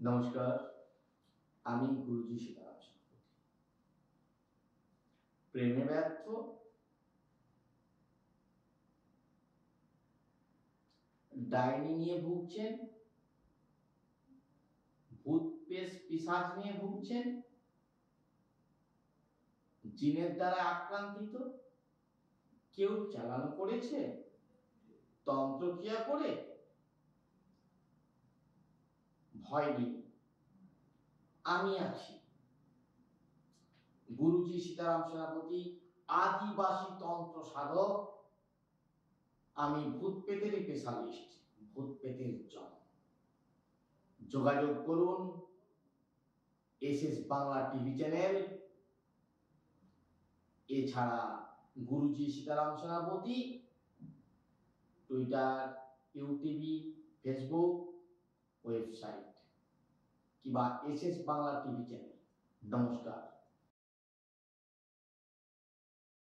নমস্কার, আমি গুরুজি সীতারাম প্রেমে ব্যর্থ, ডাইনি নিয়ে ভুগছেন, ভূত পেশ পিসাচ নিয়ে ভুগছেন, জিনের দ্বারা আক্রান্তিত, কেউ চালান করেছে, তন্ত্র তন্ত্রক্রিয়া করে ভয় নেই আমি আছি। গুরুজি সীতারাম সেনাপতি, আদিবাসী তন্ত্র সাধক, আমি ভূত পেতের স্পেশালিস্ট, ভূত পেতের জন। যোগাযোগ করুন S S Bangla TV channel. এছাড়া Guruji Sitaram Senapati, Twitter YouTube Facebook কিংবা S S Bangla TV channel নমস্কার।